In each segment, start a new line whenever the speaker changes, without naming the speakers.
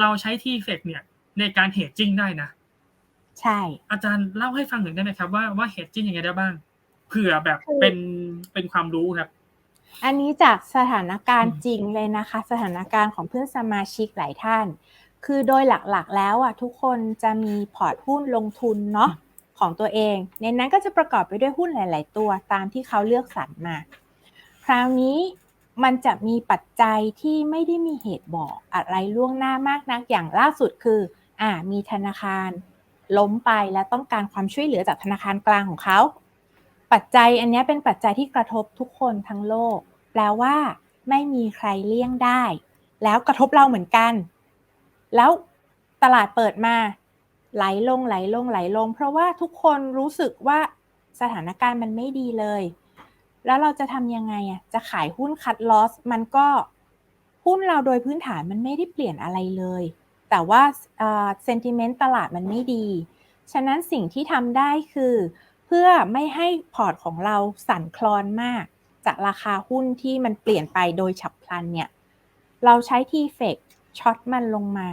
เราใช้ทีเฟกเนี่ย ในการเฮดจิ้งได้นะ
ใช่
อาจารย์เล่าให้ฟังหน่อยได้ไหมครับ ว่าว่าเฮดจิ้งยังไงได้บ้างเผื่อแบบเป็นเป็นความรู้ครับ
อันนี้จากสถานการณ์จริงเลยนะคะ สถานการณ์ของเพื่อนสมาชิกหลายท่าน คือโดยหลักๆ แล้วอะทุกคนจะมีพอร์ตหุ้นลงทุนเนาะของตัวเอง ในนั้นก็จะประกอบไปด้วยหุ้นหลาย ๆ ตัวตามที่เขาเลือกสรรมา คราวนี้ มันจะมีปัจจัยที่ไม่ได้มีเหตุบอกอะไรล่วงหน้ามากนัก อย่างล่าสุดคือ อ่า มีธนาคารล้มไปและต้องการความช่วยเหลือจากธนาคารกลางของเขา ปัจจัยอันนี้เป็นปัจจัยที่กระทบทุกคนทั้งโลก แปลว่าไม่มีใครเลี่ยงได้ แล้วกระทบเราเหมือนกัน แล้วตลาดเปิดมาไหลลงไหลลงไหลลง เพราะว่าทุกคนรู้สึกว่าสถานการณ์มันไม่ดีเลย แล้วเราจะทำยังไงอะจะขายหุ้นคัดลอสมันก็หุ้นเราโดยพื้นฐานมันไม่ได้เปลี่ยนอะไรเลย แต่ว่าเซนติเมนต์ตลาดมันไม่ดี ฉะนั้นสิ่งที่ทำได้คือ เพื่อไม่ให้พอร์ตของเราสั่นคลอนมาก จากราคาหุ้นที่มันเปลี่ยนไปโดยฉับพลันเนี่ย เราใช้ทีเฟกช็อตมันลงมา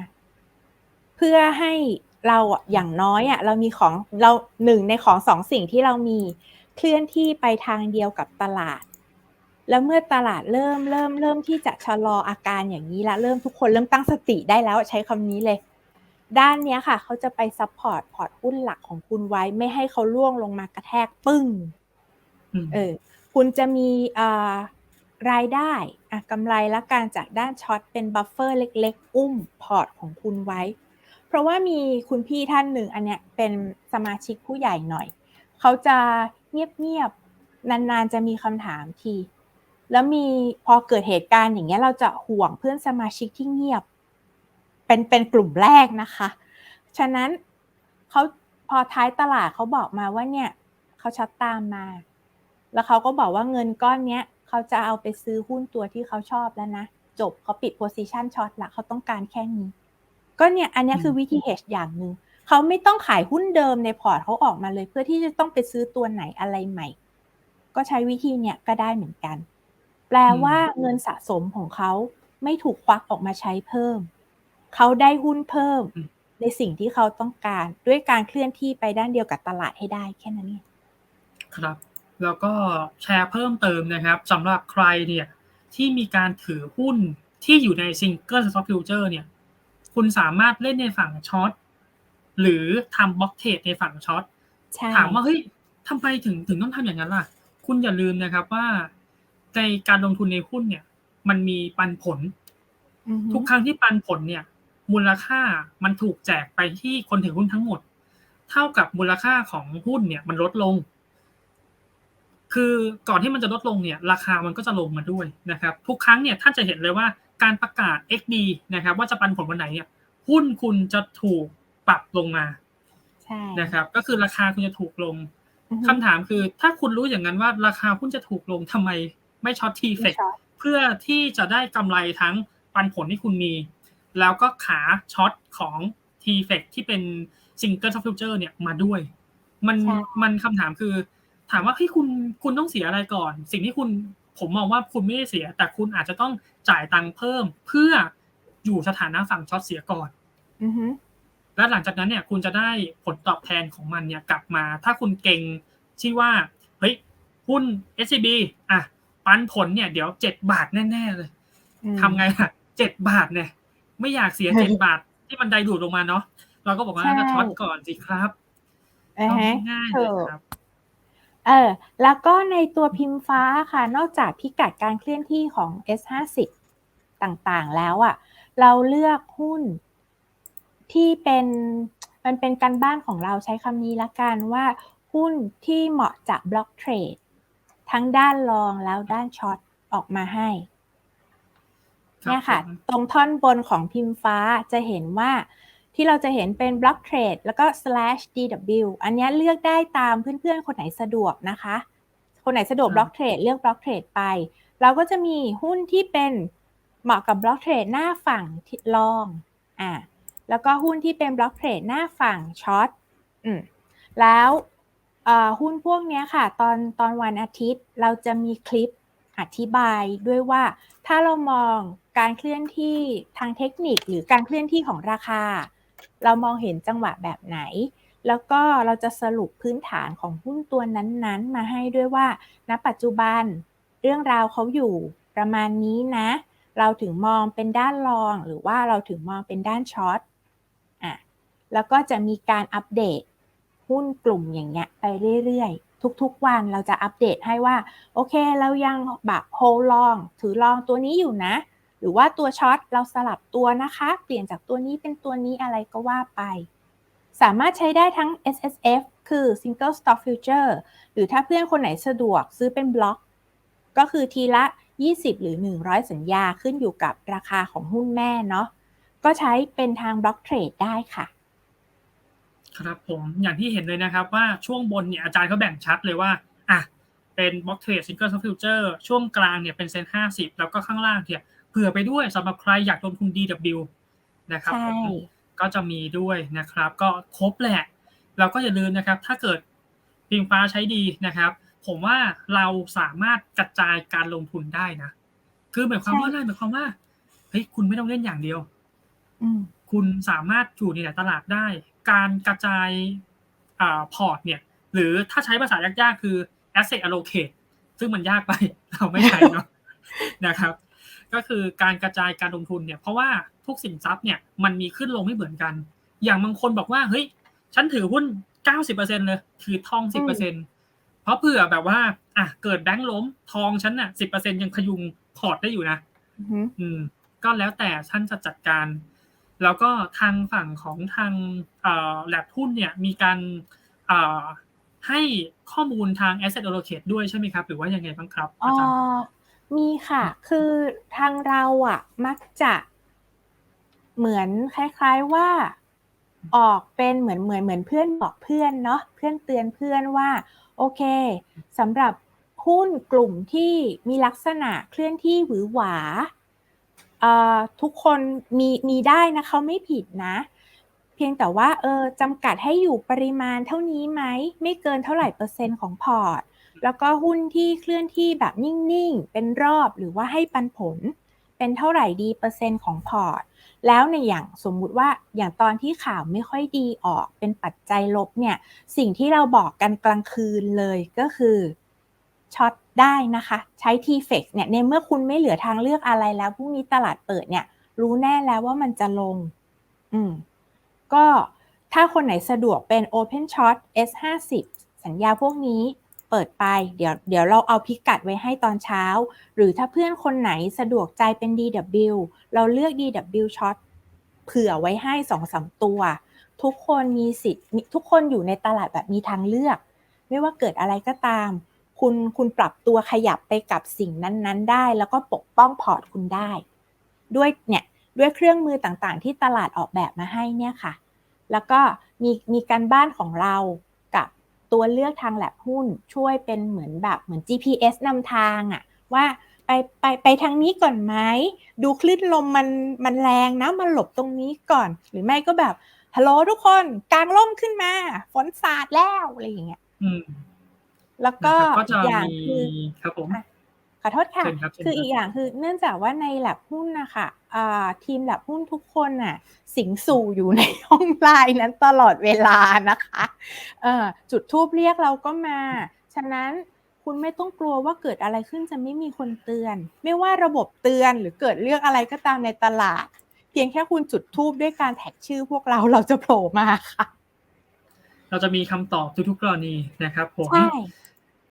เพื่อให้เราอย่างน้อยอะเรามีของเราหนึ่งในของสองสิ่งที่เรามี เคลื่อนที่ไปทางเดียวกับตลาด แล้วเมื่อตลาดเริ่มเริ่มเริ่มที่จะชะลออาการอย่างนี้ละเริ่มทุกคนเริ่มตั้งสติได้แล้วใช้คำนี้เลย ด้านนี้ค่ะเขาจะไปซัพพอร์ตพอร์ตหุ้นหลักของคุณไว้ไม่ให้เขาล่วงลงมากระแทกปึ้งเออคุณจะมีรายได้กำไรและการจากด้านช็อตเป็นบัฟเฟอร์เล็ก ๆ อุ้มพอร์ตของคุณไว้ เพราะว่ามีคุณพี่ท่านหนึ่งอันเนี้ยเป็นสมาชิกผู้ใหญ่หน่อย เขาจะ เงียบๆนานๆจะมีคำถามที แล้วมีพอเกิดเหตุการณ์อย่างเงี้ยเราจะห่วงเพื่อนสมาชิกที่เงียบ เป็นเป็นกลุ่มแรกนะคะ ฉะนั้นเขาพอท้ายตลาดเขาบอกมาว่าเนี่ยเขาช็อตตามมา แล้วเขาก็บอกว่าเงินก้อนเนี้ยเขาจะเอาไปซื้อหุ้นตัวที่เขาชอบแล้วนะจบเขาปิดโพซิชันช็อตละเขาต้องการแค่นี้ ก็เนี่ยอันนี้คือวิธีเฮชอย่างหนึ่ง เขาไม่ต้องขายหุ้นเดิมในพอร์ตเขาออกมาเลย เพื่อที่จะต้องไปซื้อตัวไหนอะไรใหม่ ก็ใช้วิธีเนี่ยก็ได้เหมือนกัน แปลว่าเงินสะสมของเขาไม่ถูกควักออกมาใช้เพิ่ม เขาได้หุ้นเพิ่มในสิ่งที่เขาต้องการด้วยการเคลื่อนที่ไปด้านเดียวกับตลาดให้ได้แค่นั้นเอง
ครับ แล้วก็แชร์เพิ่มเติมนะครับสำหรับใครเนี่ยที่มีการถือหุ้นที่อยู่ในซิงเกิลสต็อกฟิวเจอร์เนี่ย คุณสามารถเล่นในฝั่งช็อต หรือทำบล็อกเทรดในฝั่งช็อตถามว่าเฮ้ยทำไมถึงถึงต้องทำอย่างนั้นล่ะ คุณอย่าลืมนะครับว่า ในการลงทุนในหุ้นเนี่ย มันมีปันผล ทุกครั้งที่ปันผลเนี่ย มูลค่ามันถูกแจกไปที่คนถือหุ้นทั้งหมด เท่ากับมูลค่าของหุ้นเนี่ย มันลดลง คือก่อนที่มันจะลดลงเนี่ย ราคามันก็จะลงมาด้วยนะครับ ทุกครั้งเนี่ยท่านจะเห็นเลยว่าการประกาศ XD นะครับ ว่าจะปันผลวันไหนเนี่ยหุ้นคุณจะถูก ปรับลงมานะครับ ก็คือราคาคุณจะถูกลงคำถามคือถ้าคุณรู้อย่างนั้นว่าราคาหุ้นจะถูกลงทำไมไม่ช็อตทีเฟกเพื่อที่จะได้กำไรทั้งปันผลที่คุณมี แล้วก็ขาช็อตของทีเฟกที่เป็นซิงเกิลฟิวเจอร์เนี่ยมาด้วย มันมันคำถามคือ ถามว่าเฮ้ยคุณคุณต้องเสียอะไรก่อน สิ่งที่คุณผมมองว่าคุณไม่ได้เสีย แต่คุณอาจจะต้องจ่ายตังค์เพิ่มเพื่ออยู่สถานะฝั่งช็อตเสียก่อน แล้วหลังจากนั้นเนี่ยคุณจะได้ผลตอบแทนของมันเนี่ยกลับมา ถ้าคุณเก่งที่ว่าเฮ้ยหุ้น SCB อะปันผลเนี่ยเดี๋ยวเจ็ดบาทแน่ๆเลยทำไงอะเจ็ดบาทเนี่ย ไม่อยากเสียเจ็ดบาทที่มันไดดูดลงมาเนาะเราก็บอกว่าก็ช็อตก่อนสิครับง่ายเลยครับ
เออแล้วก็ในตัวพิมพ์ฟ้าค่ะ นอกจากพิกัดการเคลื่อนที่ของ S50 ต่างๆ แล้วอะ เราเลือกหุ้น ที่เป็นมันเป็นการบ้านของเราใช้คำนี้ละกันว่า หุ้นที่เหมาะจะบล็อกเทรดทั้งด้านลองแล้วด้านช็อตออกมาให้เนี่ยค่ะ ตรงท่อนบนของพิมพ์ฟ้าจะเห็นว่าที่เราจะเห็นเป็นบล็อกเทรดแล้วก็ slash dw อันนี้เลือกได้ตามเพื่อนๆ คนไหนสะดวกนะคะ คนไหนสะดวกบล็อกเทรดเลือกบล็อกเทรดไป เราก็จะมีหุ้นที่เป็นเหมาะกับบล็อกเทรดหน้าฝั่งลอง อ่า แล้วก็หุ้นที่เป็นบล็อกเทรดหน้าฝั่งช็อตอืมแล้วหุ้นพวกนี้ค่ะ ตอนตอนวันอาทิตย์เราจะมีคลิปอธิบายด้วยว่าถ้าเรามองการเคลื่อนที่ทางเทคนิคหรือการเคลื่อนที่ของราคา เรามองเห็นจังหวะแบบไหน แล้วก็เราจะสรุปพื้นฐานของหุ้นตัวนั้นๆ มาให้ด้วยว่าณปัจจุบันเรื่องราวเขาอยู่ประมาณนี้นะ เราถึงมองเป็นด้านรองหรือว่าเราถึงมองเป็นด้านช็อต แล้วก็จะมีการอัปเดตหุ้นกลุ่มอย่างเงี้ยไปเรื่อยๆ ทุกๆวันเราจะอัปเดตให้ว่า โอเคเรายังแบบโฮลองถือลองตัวนี้อยู่นะ หรือว่าตัวช็อตเราสลับตัวนะคะ เปลี่ยนจากตัวนี้เป็นตัวนี้อะไรก็ว่าไป สามารถใช้ได้ทั้ง S S F คือ Single Stock Future หรือถ้าเพื่อนคนไหนสะดวกซื้อเป็นบล็อก ก็คือทีละ 20 หรือ 100 สัญญาขึ้นอยู่กับราคาของหุ้นแม่เนาะก็ใช้เป็นทางบล็อกเทรดได้ค่ะ
ครับผมอย่างที่เห็นเลยนะครับว่าช่วงบนเนี่ยอาจารย์เขาแบ่งชัดเลยว่าอะเป็นบล็อกเทรดซิงเกิลฟิวเจอร์ช่วงกลางเนี่ยเป็นเซ็นห้าสิบแล้วก็ข้างล่างเนี่ยเผื่อไปด้วยสำหรับใครอยากลงทุน DW นะครับ
ใช่
ผมก็จะมีด้วยนะครับ ก็ครบแหละเราก็อย่าลืมนะครับ ถ้าเกิดพิงฟ้าใช้ดีนะครับ ผมว่าเราสามารถกระจายการลงทุนได้นะ คือหมายความว่าอะไรหมายความว่าเฮ้ยคุณไม่ต้องเล่นอย่างเดียว
อืม
คุณสามารถอยู่ในตลาดได้ การกระจายอ่าพอร์ตเนี่ย หรือถ้าใช้ภาษายากๆ คือ asset allocate ซึ่งมันยากไปเราไม่ใช้เนาะนะครับ ก็คือการกระจายการลงทุนเนี่ย เพราะว่าทุกสินทรัพย์เนี่ยมันมีขึ้นลงไม่เหมือนกัน อย่างบางคนบอกว่าเฮ้ยฉันถือหุ้น 90%เลยถือทอง 10%เพราะเผื่อแบบว่า อะเกิดแบงค์ล้มทองฉันน่ะ 10%ยังพยุงพอร์ตได้อยู่นะ
อือฮึ
อืมก็แล้วแต่ท่านจะจัดการ แล้วก็ทางฝั่งของทางเอ่อแลบหุ้นเนี่ยมีการเอ่อให้ข้อมูลทาง asset allocate ด้วยใช่ไหมครับ หรือว่ายังไงบ้างครับ
อ๋
อา
อ
จารย์
มีค่ะ คือทางเราอะมักจะเหมือนคล้าย ๆว่าออกเป็นเหมือนเหมือนเหมือนเพื่อนบอกเพื่อนเนาะเพื่อนเตือนเพื่อนว่า โอเคสำหรับหุ้นกลุ่มที่มีลักษณะเคลื่อนที่หวือหวาเอ่อ ทุกคนมีมีได้นะเขาไม่ผิดนะ เพียงแต่ว่าเออจำกัดให้อยู่ปริมาณเท่านี้ไหมไม่เกินเท่าไหร่เปอร์เซ็นต์ของพอร์ต แล้วก็หุ้นที่เคลื่อนที่แบบนิ่งๆ เป็นรอบหรือว่าให้ปันผล เป็นเท่าไหร่ดีเปอร์เซ็นต์ของพอร์ต แล้วในอย่างสมมุติว่าอย่างตอนที่ข่าวไม่ค่อยดีออกเป็นปัจจัยลบเนี่ยสิ่งที่เราบอกกันกลางคืนเลยก็คือ ช็อตได้นะคะ ใช้ t f e x เนี่ยในเมื่อคุณไม่เหลือทางเลือกอะไรแล้วพรุ่งนี้ตลาดเปิดเนี่ย รู้แน่แล้วว่ามันจะลง อืม ก็ถ้าคนไหนสะดวกเป็น Open Short S50 สัญญาพวกนี้เปิดไป เดี๋ยวเดี๋ยวเราเอาพิกัดไว้ให้ตอนเช้า หรือถ้าเพื่อนคนไหนสะดวกใจเป็น DW เราเลือก DW Short เผื่อไว้ให้สองสามตัว ทุกคนมีสิทธิ์ ทุกคนอยู่ในตลาดแบบมีทางเลือก ไม่ว่าเกิดอะไรก็ตาม คุณคุณปรับตัวขยับไปกับสิ่งนั้นๆ ได้ แล้วก็ปกป้องพอร์ตคุณได้ ด้วยเนี่ยด้วยเครื่องมือต่างๆ ที่ตลาดออกแบบมาให้เนี่ยค่ะ แล้วก็มีมีการบ้านของเรากับตัวเลือกทางแลบหุ้นช่วยเป็นเหมือนแบบเหมือน GPS นำทางอะว่าไปไปไปทางนี้ก่อนไหมดูคลื่นลมมันมันแรงนะมันหลบตรงนี้ก่อน หรือไม่ก็แบบฮัลโหลทุกคนกลางร่มขึ้นมา ฝนสาดแล้วอะไรอย่างเงี้ย แล้วก็
นะครับก็จะ
อีกอย่าง
มี
คือ
ครับผม
ขอโทษค่ะ
เชิญครับเชิญ
คือ
ครับ
อีกอย่างคือเนื่องจากว่าในแลบหุ้นนะคะอ่าทีมแลบหุ้นทุกคนน่ะ สิงสู่อยู่ในห้องไลน์นั้นตลอดเวลานะคะเอ่อจุดทูบเรียกเราก็มา ฉะนั้นคุณไม่ต้องกลัวว่าเกิดอะไรขึ้นจะไม่มีคนเตือน ไม่ว่าระบบเตือนหรือเกิดเรื่องอะไรก็ตามในตลาด เพียงแค่คุณจุดทูบด้วยการแท็กชื่อพวกเราเราจะโผล่มาค่ะ
เราจะมีคำตอบทุกๆกรณีนะครับผม
ใช่